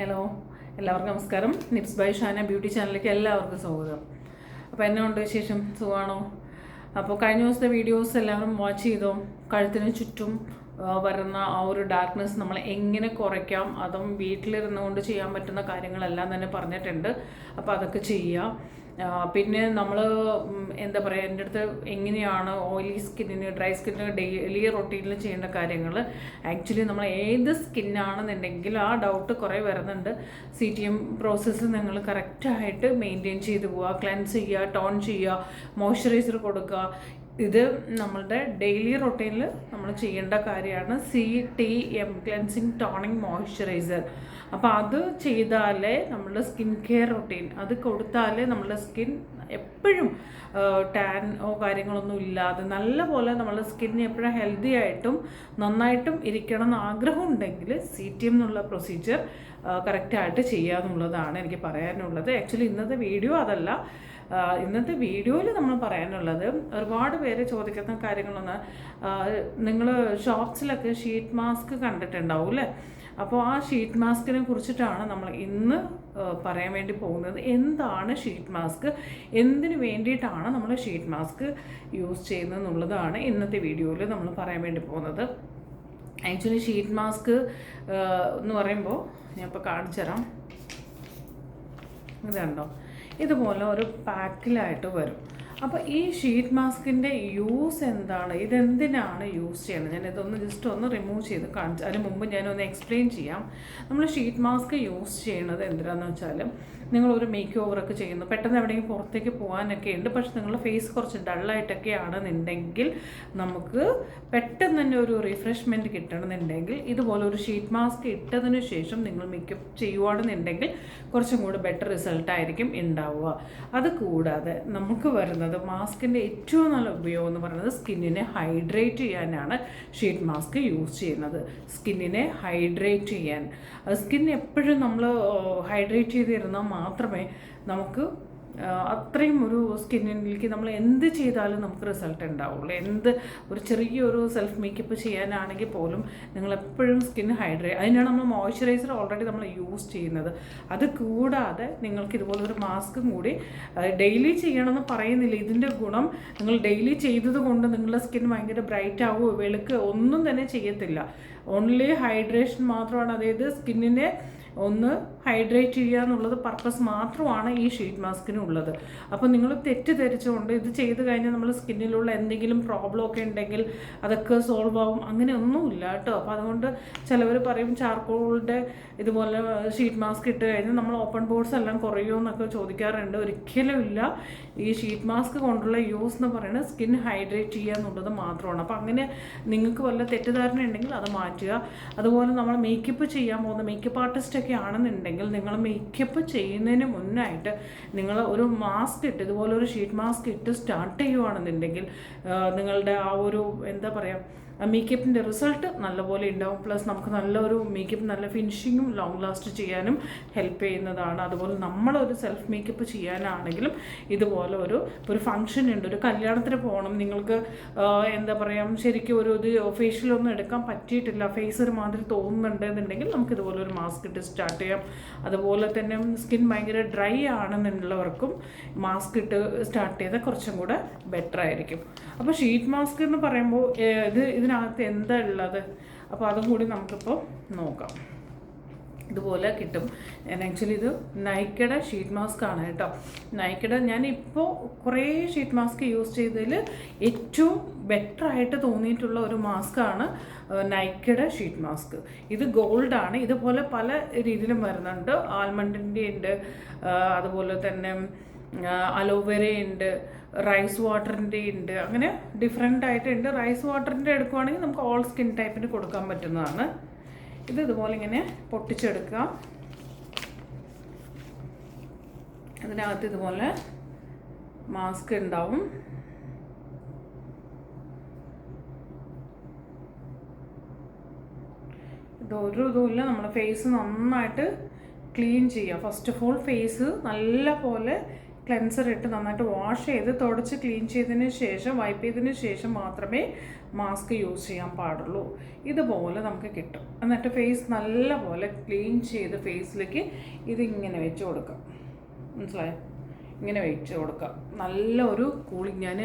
Hello എല്ലാവർക്കും നമസ്കാരം. Nips by Shana beauty ചാനലിലേക്ക് എല്ലാവർക്കും സ്വാഗതം. അപ്പോൾ എന്നെ ഉണ്ട് വിശേഷം? സുഖമാണോ അപ്പോൾ കഴിഞ്ഞ ദിവസത്തെ വീഡിയോസ് എല്ലാവരും വാച്ച് ചെയ്തോ? കഴുത്തിന് ചുറ്റും വരുന്ന ആ ഒരു ഡാർക്ക്നെസ് നമ്മൾ എങ്ങനെ കുറയ്ക്കാം? അതും വീട്ടിലിരുന്നുകൊണ്ട് ചെയ്യാൻ പറ്റുന്ന കാര്യങ്ങളെല്ലാം തന്നെ പറഞ്ഞിട്ടുണ്ട്. അപ്പോൾ അതൊക്കെ ചെയ്യാം. പിന്നെ നമ്മൾ എന്താ പറയുക എന്റെ അടുത്ത് എങ്ങനെയാണ് ഓയിലി സ്കിന്നിന് ഡ്രൈ സ്കിന്നിന് ഡെയിലി റൊട്ടീനിൽ ചെയ്യേണ്ട കാര്യങ്ങൾ ആക്ച്വലി നമ്മൾ ഏത് സ്കിന്നാണെന്നുണ്ടെങ്കിൽ ആ ഡൗട്ട് കുറേ വരുന്നുണ്ട്. സി ടി എം പ്രോസസ്സ് നിങ്ങൾ കറക്റ്റായിട്ട് മെയിന്റെയിൻ ചെയ്ത് പോവുക ക്ലെൻസ് ചെയ്യുക ടോൺ ചെയ്യുക മോയ്സ്ചറൈസർ കൊടുക്കുക. ഇത് നമ്മളുടെ ഡെയിലി റൊട്ടീനിൽ നമ്മൾ ചെയ്യേണ്ട കാര്യമാണ് C T M cleansing toning moisturiser അപ്പോൾ അത് ചെയ്താലേ നമ്മളുടെ സ്കിൻ കെയർ റൊട്ടീൻ അത് കൊടുത്താലേ നമ്മളുടെ സ്കിൻ എപ്പോഴും ഓ കാര്യങ്ങളൊന്നും ഇല്ലാതെ നല്ല പോലെ നമ്മുടെ സ്കിന്നിന് എപ്പോഴും ഹെൽത്തി ആയിട്ടും നന്നായിട്ടും ഇരിക്കണം എന്ന് ആഗ്രഹം ഉണ്ടെങ്കിൽ സി ടി എം എന്നുള്ള പ്രൊസീജിയർ കറക്റ്റായിട്ട് ചെയ്യുക എന്നുള്ളതാണ് എനിക്ക് പറയാനുള്ളത്. ആക്ച്വലി ഇന്നത്തെ വീഡിയോ അതല്ല. ഇന്നത്തെ വീഡിയോയിൽ നമ്മൾ പറയാനുള്ളത് ഒരുപാട് പേര് ചോദിക്കുന്ന കാര്യങ്ങളൊന്ന് നിങ്ങൾ ഷോപ്സിലൊക്കെ ഷീറ്റ് മാസ്ക് കണ്ടിട്ടുണ്ടാവും അല്ലേ? അപ്പോൾ ആ ഷീറ്റ് മാസ്കിനെ കുറിച്ചിട്ടാണ് നമ്മൾ ഇന്ന് പറയാൻ വേണ്ടി പോകുന്നത്. എന്താണ് ഷീറ്റ് മാസ്ക് എന്തിനു വേണ്ടിയിട്ടാണ് നമ്മൾ ഷീറ്റ് മാസ്ക് യൂസ് ചെയ്യുന്നത് എന്നുള്ളതാണ് ഇന്നത്തെ വീഡിയോയിൽ നമ്മൾ പറയാൻ വേണ്ടി പോകുന്നത്. ആക്ച്വലി ഷീറ്റ് മാസ്ക് എന്ന് പറയുമ്പോൾ ഞാൻ ഇപ്പോൾ കാണിച്ചു തരാം. ഇത് കണ്ടോ? ഇതുപോലെ ഒരു പാക്കിലായിട്ട് വരും. അപ്പോൾ ഈ ഷീറ്റ് മാസ്കിന്റെ യൂസ് എന്താണ്? ഇതെന്തിനാണ് യൂസ് ചെയ്യുന്നത്? ഞാൻ ഇതൊന്ന് ജസ്റ്റ് ഒന്ന് റിമൂവ് ചെയ്ത് കാണിച്ചു അതിന് മുമ്പ് ഞാനൊന്ന് എക്സ്പ്ലെയിൻ ചെയ്യാം. നമ്മൾ ഷീറ്റ് മാസ്ക് യൂസ് ചെയ്യുന്നത് എന്തിനാന്ന് വെച്ചാൽ നിങ്ങളൊരു മേക്ക് ഓവറൊക്കെ ചെയ്യുന്നു. പെട്ടെന്ന് എവിടെയെങ്കിലും പുറത്തേക്ക് പോകാനൊക്കെ ഉണ്ട്. പക്ഷെ നിങ്ങളുടെ ഫേസ് കുറച്ച് ഡള്ളായിട്ടൊക്കെ ആണെന്നുണ്ടെങ്കിൽ നമുക്ക് പെട്ടെന്ന് തന്നെ ഒരു റിഫ്രഷ്മെന്റ് കിട്ടണമെന്നുണ്ടെങ്കിൽ ഇതുപോലെ ഒരു ഷീറ്റ് മാസ്ക് ഇട്ടതിന് ശേഷം നിങ്ങൾ മേക്കപ്പ് ചെയ്യുവാണെന്നുണ്ടെങ്കിൽ കുറച്ചും കൂടി ബെറ്റർ റിസൾട്ടായിരിക്കും ഉണ്ടാവുക. അത് കൂടാതെ നമുക്ക് വരുന്നത് മാസ്കിന്റെ ഏറ്റവും നല്ല ഉപയോഗം എന്ന് പറയുന്നത് സ്കിന്നിനെ ഹൈഡ്രേറ്റ് ചെയ്യാനാണ് ഷീറ്റ് മാസ്ക് യൂസ് ചെയ്യുന്നത്. സ്കിന്നിനെ ഹൈഡ്രേറ്റ് ചെയ്യാൻ. സ്കിൻ എപ്പോഴും നമ്മൾ ഹൈഡ്രേറ്റ് ചെയ്തിരുന്നാൽ മാത്രമേ നമുക്ക് അത്രയും ഒരു സ്കിന്നിലേക്ക് നമ്മൾ എന്ത് ചെയ്താലും നമുക്ക് റിസൾട്ട് ഉണ്ടാവുള്ളൂ. എന്ത് ഒരു ചെറിയൊരു സെൽഫ് മേക്കപ്പ് ചെയ്യാനാണെങ്കിൽ പോലും നിങ്ങൾ എപ്പോഴും സ്കിൻ ഹൈഡ്രേറ്റ് അതിനാണ് നമ്മൾ മോയ്സ്ചറൈസർ ഓൾറെഡി നമ്മൾ യൂസ് ചെയ്യുന്നത്. അത് കൂടാതെ നിങ്ങൾക്ക് ഇതുപോലെ ഒരു മാസ്കും കൂടി ഡെയിലി ചെയ്യണമെന്ന് പറയുന്നില്ല. ഇതിന്റെ ഗുണം നിങ്ങൾ ഡെയിലി ചെയ്തത് കൊണ്ട് നിങ്ങളുടെ സ്കിൻ ഭയങ്കര ബ്രൈറ്റ് ആവുമോ വെളുക്കുക ഒന്നും തന്നെ ചെയ്യത്തില്ല. ഓൺലി ഹൈഡ്രേഷൻ മാത്രമാണ്. അതായത് സ്കിന്നിനെ ഒന്ന് ഹൈഡ്രേറ്റ് ചെയ്യുക എന്നുള്ളത് പർപ്പസ് മാത്രമാണ് ഈ ഷീറ്റ് മാസ്കിന് ഉള്ളത് അപ്പോൾ നിങ്ങൾ തെറ്റിദ്ധരിച്ചുകൊണ്ട് ഇത് ചെയ്ത് കഴിഞ്ഞാൽ നമ്മൾ സ്കിന്നിലുള്ള എന്തെങ്കിലും പ്രോബ്ലം ഒക്കെ ഉണ്ടെങ്കിൽ അതൊക്കെ സോൾവ് ആവും. അങ്ങനെ ഒന്നുമില്ല കേട്ടോ. അപ്പോൾ അതുകൊണ്ട് ചിലവർ പറയും ചാർക്കോളിന്റെ ഇതുപോലെ ഷീറ്റ് മാസ്ക് ഇട്ട് കഴിഞ്ഞാൽ നമ്മൾ ഓപ്പൺ ബോർഡ്സ് എല്ലാം കുറയുമോ എന്നൊക്കെ ചോദിക്കാറുണ്ട്. ഒരിക്കലും ഇല്ല. ഈ ഷീറ്റ് മാസ്ക് കൊണ്ടുള്ള യൂസ് എന്ന് പറയുന്നത് സ്കിൻ ഹൈഡ്രേറ്റ് ചെയ്യുക എന്നുള്ളത് മാത്രമാണ്. അപ്പോൾ അങ്ങനെ നിങ്ങൾക്ക് വല്ല തെറ്റിദ്ധാരണ ഉണ്ടെങ്കിൽ അത് മാറ്റുക. അതുപോലെ നമ്മൾ മേക്കപ്പ് ചെയ്യാൻ പോകുന്ന മേക്കപ്പ് ആർട്ടിസ്റ്റ് ഒക്കെ ആണെന്നുണ്ടെങ്കിൽ നിങ്ങൾ മേക്കപ്പ് ചെയ്യുന്നതിന് മുന്നായിട്ട് നിങ്ങൾ ഒരു മാസ്ക് ഇട്ട് ഇതുപോലെ ഒരു ഷീറ്റ് മാസ്ക് ഇട്ട് സ്റ്റാർട്ട് ചെയ്യുവാണെന്നുണ്ടെങ്കിൽ നിങ്ങളുടെ ആ ഒരു എന്താ പറയുക മേക്കപ്പിന്റെ റിസൾട്ട് നല്ലപോലെ ഉണ്ടാവും പ്ലസ് നമുക്ക് നല്ലൊരു മേക്കപ്പ് നല്ല ഫിനിഷിങ്ങും ലോങ് ലാസ്റ്റ് ചെയ്യാനും ഹെൽപ്പ് ചെയ്യുന്നതാണ്. അതുപോലെ നമ്മളൊരു സെൽഫ് മേക്കപ്പ് ചെയ്യാനാണെങ്കിലും ഇതുപോലെ ഒരു ഒരു ഫംഗ്ഷൻ ഉണ്ട്. ഒരു കല്യാണത്തിന് പോകണം നിങ്ങൾക്ക് എന്താ പറയുക ശരിക്കും ഒരു ഇത് ഫേഷ്യലൊന്നും എടുക്കാൻ പറ്റിയിട്ടില്ല. ഫേസ് ഒരു മാതിരി തോന്നുന്നുണ്ട് എന്നുണ്ടെങ്കിൽ നമുക്ക് ഇതുപോലെ ഒരു മാസ്ക് ഇട്ട് സ്റ്റാർട്ട് ചെയ്യാം. അതുപോലെ തന്നെ സ്കിൻ ഭയങ്കര ഡ്രൈ ആണെന്നുള്ളവർക്കും മാസ്ക് ഇട്ട് സ്റ്റാർട്ട് ചെയ്താൽ കുറച്ചും കൂടെ ബെറ്റർ ആയിരിക്കും. അപ്പോൾ ഷീറ്റ് മാസ്ക് എന്ന് പറയുമ്പോൾ ഇത് ഇത് ഇതിനകത്ത് എന്താ ഉള്ളത് അപ്പോൾ അതും കൂടി നമുക്കിപ്പോൾ നോക്കാം. ഇതുപോലെ കിട്ടും. ഞാൻ ആക്ച്വലി ഇത് നൈക്കയുടെ ഷീറ്റ് മാസ്ക് ആണ് കേട്ടോ. നൈക്കയുടെ ഞാൻ ഇപ്പോൾ കുറേ ഷീറ്റ് മാസ്ക് യൂസ് ചെയ്തതിൽ ഏറ്റവും ബെറ്റർ ആയിട്ട് തോന്നിയിട്ടുള്ള ഒരു മാസ്കാണ് നൈക്കയുടെ ഷീറ്റ് മാസ്ക് ഇത് ഗോൾഡാണ് ഇതുപോലെ പല രീതിയിലും വരുന്നുണ്ട്. ആൽമണ്ടിന്റെ ഉണ്ട് അതുപോലെ തന്നെ അലോവേര ഉണ്ട് റൈസ് വാട്ടറിന്റെ ഉണ്ട്. അങ്ങനെ ഡിഫറെന്റ് ആയിട്ടുണ്ട്. റൈസ് വാട്ടറിന്റെ എടുക്കുവാണെങ്കിൽ നമുക്ക് ഓൾ സ്കിൻ ടൈപ്പിന് കൊടുക്കാൻ പറ്റുന്നതാണ്. ഇത് ഇതുപോലെ ഇങ്ങനെ പൊട്ടിച്ചെടുക്കുക. അതിനകത്ത് ഇതുപോലെ മാസ്ക് ഉണ്ടാവും. ഇത് ഒരു ഇതുമില്ല നമ്മുടെ ഫേസ് നന്നായിട്ട് ക്ലീൻ ചെയ്യുക. ഫസ്റ്റ് ഓഫ് ഓൾ ഫേസ് നല്ല പോലെ ക്ലെൻസർ ഇട്ട് നന്നായിട്ട് വാഷ് ചെയ്ത് തുടച്ച് ക്ലീൻ ചെയ്തതിന് ശേഷം വൈപ്പ് ചെയ്തതിന് ശേഷം മാത്രമേ മാസ്ക് യൂസ് ചെയ്യാൻ പാടുള്ളൂ. ഇതുപോലെ നമുക്ക് കിട്ടും. എന്നിട്ട് ഫേസ് നല്ല പോലെ ക്ലീൻ ചെയ്ത് ഫേസിലേക്ക് ഇതിങ്ങനെ വെച്ച് കൊടുക്കാം. മനസ്സിലായോ? ഇങ്ങനെ വെച്ച് കൊടുക്കാം. നല്ല ഒരു കൂളിങ് ഞാൻ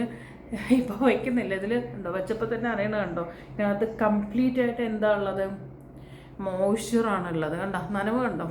ഇപ്പോൾ വയ്ക്കുന്നില്ല ഇതിൽ എന്താ വെച്ചപ്പോൾ തന്നെ അറിയണ കണ്ടോ? ഇതിനകത്ത് കംപ്ലീറ്റ് ആയിട്ട് എന്താ ഉള്ളത്? മോയ്സ്ചറാണുള്ളത് കണ്ടോ? നനവ് കണ്ടോ?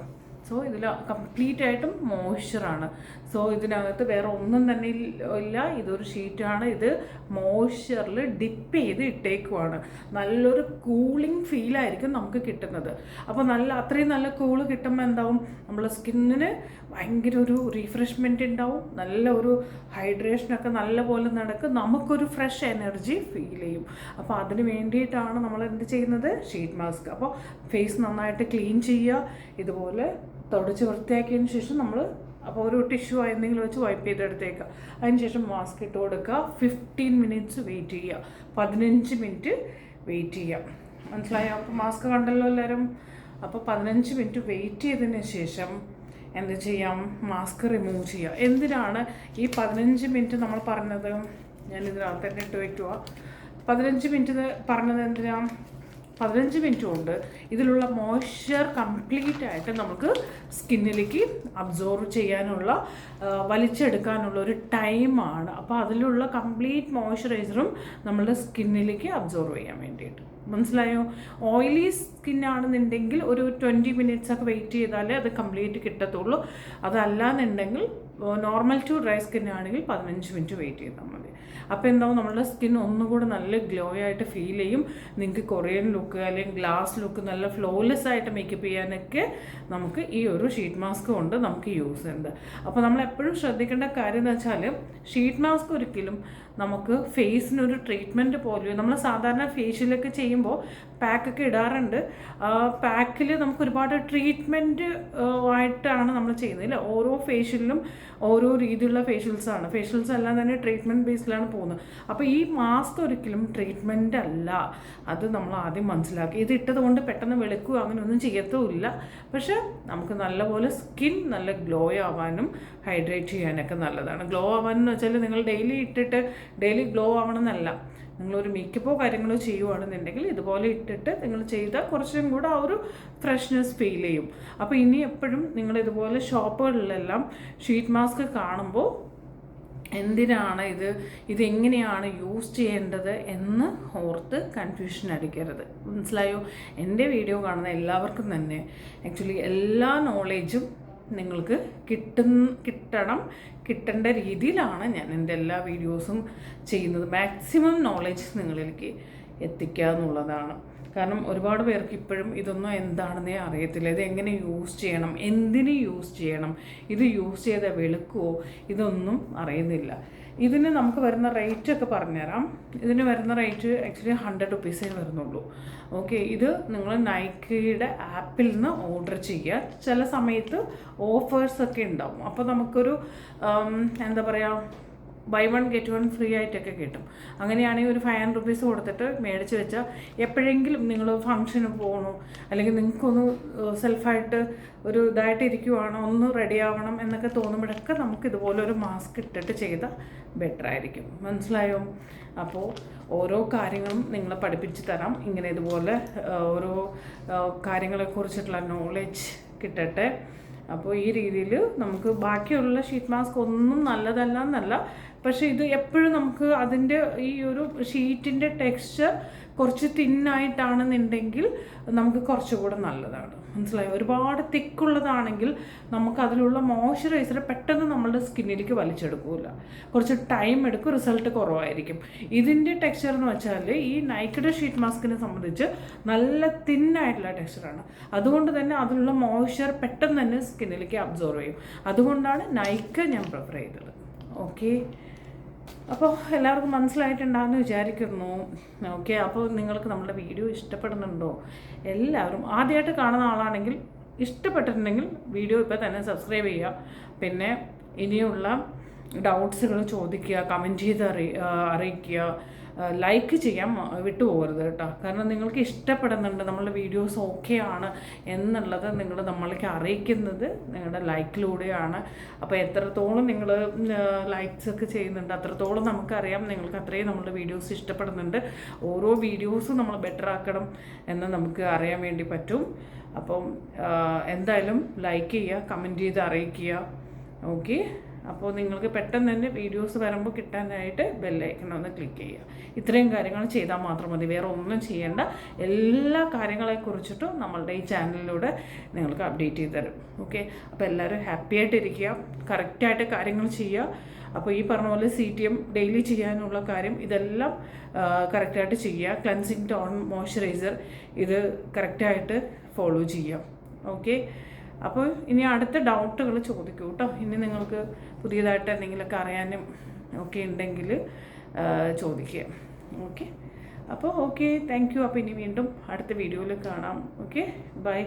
സോ ഇതിൽ കംപ്ലീറ്റ് ആയിട്ടും മോയ്സ്ചറാണ് സോ ഇതിനകത്ത് വേറെ ഒന്നും തന്നെ ഇല്ല- ഇതൊരു ഷീറ്റാണ് ഇത് മോയ്സ്ചറിൽ ഡിപ്പ് ചെയ്ത് ഇട്ടേക്കുവാണ്. നല്ലൊരു കൂളിംഗ് ഫീലായിരിക്കും നമുക്ക് കിട്ടുന്നത്. അപ്പോൾ നല്ല അത്രയും നല്ല കൂൾ കിട്ടുമ്പോൾ എന്താവും? നമ്മുടെ സ്കിന്നിന് ഭയങ്കര ഒരു റീഫ്രഷ്മെന്റ് ഉണ്ടാവും നല്ല ഒരു ഹൈഡ്രേഷനൊക്കെ നല്ല പോലെ നടക്കും. നമുക്കൊരു ഫ്രഷ് എനർജി ഫീൽ ചെയ്യും. അപ്പോൾ അതിന് വേണ്ടിയിട്ടാണ് നമ്മൾ എന്ത് ചെയ്യുന്നത്? ഷീറ്റ് മാസ്ക് അപ്പോൾ ഫേസ് നന്നായിട്ട് ക്ലീൻ ചെയ്യുക ഇതുപോലെ തുടച്ച് വൃത്തിയാക്കിയതിന് ശേഷം നമ്മൾ അപ്പോൾ ഒരു ടിഷ്യൂ എന്തെങ്കിലും വെച്ച് വൈപ്പ് ചെയ്തെടുത്തേക്കുക അതിനുശേഷം മാസ്ക് ഇട്ട് കൊടുക്കുക ഫിഫ്റ്റീൻ മിനിറ്റ്സ് വെയിറ്റ് ചെയ്യുക പതിനഞ്ച് മിനിറ്റ് വെയിറ്റ് ചെയ്യാം. മനസ്സിലായോ? അപ്പോൾ മാസ്ക് കണ്ടല്ലോ എല്ലാവരും അപ്പോൾ പതിനഞ്ച് മിനിറ്റ് വെയിറ്റ് ചെയ്തതിന് ശേഷം എന്ത് ചെയ്യാം? മാസ്ക് റിമൂവ് ചെയ്യുക എന്തിനാണ് ഈ പതിനഞ്ച് മിനിറ്റ് നമ്മൾ പറഞ്ഞത്? ഞാൻ ഇതിനകത്ത് തന്നെ ഇട്ട് വയ്ക്കുക പതിനഞ്ച് മിനിറ്റ് പറഞ്ഞത് എന്തിനാ? പതിനഞ്ച് മിനിറ്റ് കൊണ്ട് ഇതിലുള്ള മോയ്സ്ചർ കംപ്ലീറ്റ് ആയിട്ട് നമുക്ക് സ്കിന്നിലേക്ക് അബ്സോർവ് ചെയ്യാനുള്ള വലിച്ചെടുക്കാനുള്ള ഒരു ടൈമാണ് അപ്പോൾ അതിലുള്ള കംപ്ലീറ്റ് മോയ്സ്ചറൈസറും നമ്മളുടെ സ്കിന്നിലേക്ക് അബ്സോർവ് ചെയ്യാൻ വേണ്ടിയിട്ട്. മനസ്സിലായോ? ഓയിലി സ്കിന്നാണെന്നുണ്ടെങ്കിൽ ഒരു ട്വന്റി മിനിറ്റ്സ് ഒക്കെ വെയിറ്റ് ചെയ്താലേ അത് കംപ്ലീറ്റ് കിട്ടത്തുള്ളൂ. അതല്ലാന്നുണ്ടെങ്കിൽ നോർമൽ ടു ഡ്രൈ സ്കിൻ ആണെങ്കിൽ പതിനഞ്ച് മിനിറ്റ് വെയിറ്റ് ചെയ്താൽ മതി. അപ്പോൾ എന്താവും? നമ്മളുടെ സ്കിൻ ഒന്നുകൂടെ നല്ല ഗ്ലോ ആയിട്ട് ഫീൽ ചെയ്യും. നിങ്ങൾക്ക് കൊറിയൻ ലുക്ക് അല്ലെങ്കിൽ ഗ്ലാസ് ലുക്ക് നല്ല ഫ്ലോലെസ് ആയിട്ട് മേക്കപ്പ് ചെയ്യാനൊക്കെ നമുക്ക് ഈ ഒരു ഷീറ്റ് മാസ്ക് കൊണ്ട് നമുക്ക് യൂസ് ഉണ്ട് അപ്പോൾ നമ്മൾ എപ്പോഴും ശ്രദ്ധിക്കേണ്ട കാര്യം എന്ന് വെച്ചാൽ ഷീറ്റ് മാസ്ക് ഒരിക്കലും നമുക്ക് ഫേസിനൊരു ട്രീറ്റ്മെന്റ് പോലെയോ നമ്മൾ സാധാരണ ഫേഷ്യലൊക്കെ ചെയ്യുമ്പോൾ പാക്കൊക്കെ ഇടാറുണ്ട്. പാക്കിൽ നമുക്ക് ഒരുപാട് ട്രീറ്റ്മെന്റ് ആയിട്ടാണ് നമ്മൾ ചെയ്യുന്നത് ഓരോ ഫേഷ്യലിലും ഓരോ രീതിയിലുള്ള ഫേഷ്യൽസാണ് ഫേഷ്യൽസ് എല്ലാം തന്നെ ട്രീറ്റ്മെന്റ് ബേസിലാണ് പോകുന്നത്. അപ്പോൾ ഈ മാസ്ക് ഒരിക്കലും ട്രീറ്റ്മെന്റ് അല്ല. അത് നമ്മൾ ആദ്യം മനസ്സിലാക്കി. ഇത് ഇട്ടത് കൊണ്ട് പെട്ടെന്ന് വെളുക്കുക അങ്ങനെയൊന്നും ചെയ്യത്തുമില്ല. പക്ഷേ നമുക്ക് നല്ലപോലെ സ്കിൻ നല്ല ഗ്ലോ ആവാനും ഹൈഡ്രേറ്റ് ചെയ്യാനൊക്കെ നല്ലതാണ്. ഗ്ലോ ആവാനെന്ന് വെച്ചാൽ നിങ്ങൾ ഡെയിലി ഇട്ടിട്ട് ഡെയിലി ഗ്ലോ ആവണമെന്നല്ല. നിങ്ങളൊരു മേക്കപ്പോ കാര്യങ്ങളോ ചെയ്യുവാണെന്നുണ്ടെങ്കിൽ ഇതുപോലെ ഇട്ടിട്ട് നിങ്ങൾ ചെയ്താൽ കുറച്ചും കൂടെ ആ ഒരു ഫ്രഷ്നെസ് ഫീൽ ചെയ്യും. അപ്പോൾ ഇനി എപ്പോഴും നിങ്ങൾ ഇതുപോലെ ഷോപ്പുകളിലെല്ലാം ഷീറ്റ് മാസ്ക് കാണുമ്പോൾ എന്തിനാണ് ഇത്? ഇതെങ്ങനെയാണ് യൂസ് ചെയ്യേണ്ടത് എന്ന് ഓർത്ത് കൺഫ്യൂഷൻ അടിക്കരുത്. മനസ്സിലായോ? എന്റെ വീഡിയോ കാണുന്ന എല്ലാവർക്കും തന്നെ. ആക്ച്വലി എല്ലാ നോളേജും നിങ്ങൾക്ക് കിട്ടും കിട്ടണം കിട്ടേണ്ട രീതിയിലാണ് ഞാൻ എന്റെ എല്ലാ വീഡിയോസും ചെയ്യുന്നത്. മാക്സിമം നോളജ് നിങ്ങളിലേക്ക് എത്തിക്കുക എന്നുള്ളതാണ് കാരണം ഒരുപാട് പേർക്ക് ഇപ്പോഴും ഇതൊന്നും എന്താണെന്നേ അറിയത്തില്ല. ഇത് എങ്ങനെ യൂസ് ചെയ്യണം? എന്തിന് യൂസ് ചെയ്യണം? ഇത് യൂസ് ചെയ്ത വെളുക്കുമോ ഇതൊന്നും അറിയുന്നില്ല. ഇതിന് നമുക്ക് വരുന്ന റേറ്റ് ഒക്കെ പറഞ്ഞുതരാം. ഇതിന് വരുന്ന റേറ്റ് ആക്ച്വലി ഹൺഡ്രഡ് റുപ്പീസേ വരുന്നുള്ളൂ. ഓക്കെ ഇത് നിങ്ങൾ നൈക്കയുടെ ആപ്പിൽ നിന്ന് ഓർഡർ ചെയ്യുക. ചില സമയത്ത് ഓഫേഴ്സ് ഒക്കെ ഉണ്ടാവും. അപ്പോൾ നമുക്കൊരു എന്താ പറയുക buy one get one free ആയിട്ടൊക്കെ കിട്ടും. അങ്ങനെയാണെങ്കിൽ ഒരു ഫൈവ് ഹൺഡ്രഡ് റുപ്പീസ് കൊടുത്തിട്ട് മേടിച്ച് വെച്ചാൽ എപ്പോഴെങ്കിലും നിങ്ങൾ ഫംഗ്ഷന് പോകണോ അല്ലെങ്കിൽ നിങ്ങൾക്കൊന്ന് സെൽഫായിട്ട് ഒരു ഇതായിട്ട് ഇരിക്കുവാണോ ഒന്ന് റെഡി ആവണം എന്നൊക്കെ തോന്നുമ്പോഴൊക്കെ നമുക്ക് ഇതുപോലെ ഒരു മാസ്ക് ഇട്ടിട്ട് ചെയ്താൽ ബെറ്റർ ആയിരിക്കും. മനസ്സിലായോ? അപ്പോൾ ഓരോ കാര്യങ്ങളും നിങ്ങളെ പഠിപ്പിച്ച് തരാം. ഇങ്ങനെ ഇതുപോലെ ഓരോ കാര്യങ്ങളെ കാര്യങ്ങളെക്കുറിച്ചിട്ടുള്ള നോളജ് കിട്ടട്ടെ. അപ്പോൾ ഈ രീതിയിൽ നമുക്ക് ബാക്കിയുള്ള ഷീറ്റ് മാസ്ക് ഒന്നും നല്ലതല്ല എന്നല്ല. പക്ഷേ ഇത് എപ്പോഴും നമുക്ക് അതിന്റെ ഈ ഒരു ഷീറ്റിന്റെ ടെക്സ്ചർ കുറച്ച് തിന്നായിട്ടാണെന്നുണ്ടെങ്കിൽ നമുക്ക് കുറച്ചുകൂടെ നല്ലതാണ്. മനസ്സിലായി? ഒരുപാട് തിക്കുള്ളതാണെങ്കിൽ നമുക്ക് അതിലുള്ള മോയ്സ്ചറൈസർ പെട്ടെന്ന് നമ്മളുടെ സ്കിന്നിലേക്ക് വലിച്ചെടുക്കില്ല കുറച്ച് ടൈം എടുക്കും റിസൾട്ട് കുറവായിരിക്കും. ഇതിന്റെ ടെക്സ്ചർ എന്ന് വെച്ചാൽ ഈ നൈക്കയുടെ ഷീറ്റ് മാസ്കിനെ സംബന്ധിച്ച് നല്ല തിന്നായിട്ടുള്ള ടെക്സ്ചറാണ്. അതുകൊണ്ട് തന്നെ അതിലുള്ള മോയ്സ്ചർ പെട്ടെന്ന് തന്നെ സ്കിന്നിലേക്ക് അബ്സോർവ് ചെയ്യും. അതുകൊണ്ടാണ് നൈക്ക ഞാൻ പ്രിഫർ ചെയ്തത്. ഓക്കെ അപ്പോൾ എല്ലാവർക്കും മനസ്സിലായിട്ടുണ്ടാകുമെന്ന് വിചാരിക്കുന്നു. ഓക്കെ അപ്പോൾ നിങ്ങൾക്ക് നമ്മുടെ വീഡിയോ ഇഷ്ടപ്പെടുന്നുണ്ടോ? എല്ലാവരും ആദ്യമായിട്ട് കാണുന്ന ആളാണെങ്കിൽ ഇഷ്ടപ്പെട്ടിട്ടുണ്ടെങ്കിൽ വീഡിയോ ഇപ്പോൾ തന്നെ സബ്സ്ക്രൈബ് ചെയ്യുക. പിന്നെ ഇനിയുള്ള ഡൗട്ട്സുകൾ ചോദിക്കുക കമന്റ് ചെയ്ത് അറി അറിയിക്കുക. ലൈക്ക് ചെയ്യാൻ വിട്ടു വിട്ടുപോകരുത് കേട്ടോ. കാരണം നിങ്ങൾക്ക് ഇഷ്ടപ്പെടുന്നുണ്ട് നമ്മളുടെ വീഡിയോസ് ഓക്കെ ആണ് എന്നുള്ളത് നിങ്ങൾ നമ്മൾക്ക് അറിയിക്കുന്നത് നിങ്ങളുടെ ലൈക്കിലൂടെയാണ് അപ്പോൾ എത്രത്തോളം നിങ്ങൾ ലൈക്സ് ഒക്കെ ചെയ്യുന്നുണ്ട് അത്രത്തോളം നമുക്കറിയാം. നിങ്ങൾക്ക് അത്രയും നമ്മളുടെ വീഡിയോസ് ഇഷ്ടപ്പെടുന്നുണ്ട്. ഓരോ വീഡിയോസും നമ്മൾ ബെറ്റർ ആക്കണം എന്ന് നമുക്ക് അറിയാൻ വേണ്ടി പറ്റും. അപ്പം എന്തായാലും ലൈക്ക് ചെയ്യുക കമന്റ് ചെയ്ത് അറിയിക്കുക. ഓക്കെ അപ്പോൾ നിങ്ങൾക്ക് പെട്ടെന്ന് തന്നെ വീഡിയോസ് വരുമ്പോൾ കിട്ടാനായിട്ട് ബെല്ലൈക്കൺ ഒന്ന് ക്ലിക്ക് ചെയ്യുക. ഇത്രയും കാര്യങ്ങൾ ചെയ്താൽ മാത്രം മതി. വേറെ ഒന്നും ചെയ്യേണ്ട. എല്ലാ കാര്യങ്ങളെ കുറിച്ചിട്ടും നമ്മളുടെ ഈ ചാനലിലൂടെ നിങ്ങൾക്ക് അപ്ഡേറ്റ് ചെയ്ത് തരും. ഓക്കെ? അപ്പോൾ എല്ലാവരും ഹാപ്പി ആയിട്ടിരിക്കുക. കറക്റ്റായിട്ട് കാര്യങ്ങൾ ചെയ്യുക. അപ്പോൾ ഈ പറഞ്ഞ പോലെ സി ടി എം ഡെയിലി ചെയ്യാനുള്ള കാര്യം ഇതെല്ലാം കറക്റ്റായിട്ട് ചെയ്യുക. ക്ലൻസിങ് ടോൺ മോയ്സ്ചറൈസർ ഇത് കറക്റ്റായിട്ട് ഫോളോ ചെയ്യാം ഓക്കെ? അപ്പോൾ ഇനി അടുത്ത ഡൗട്ടുകൾ ചോദിക്കൂ കേട്ടോ ഇനി നിങ്ങൾക്ക് പുതിയതായിട്ട് എന്തെങ്കിലുമൊക്കെ അറിയാനും ഒക്കെ ഉണ്ടെങ്കിൽ ചോദിക്കുക. ഓക്കെ? അപ്പോൾ ഓക്കെ താങ്ക് യു അപ്പോൾ ഇനി വീണ്ടും അടുത്ത വീഡിയോയിൽ കാണാം. ഓക്കെ? ബൈ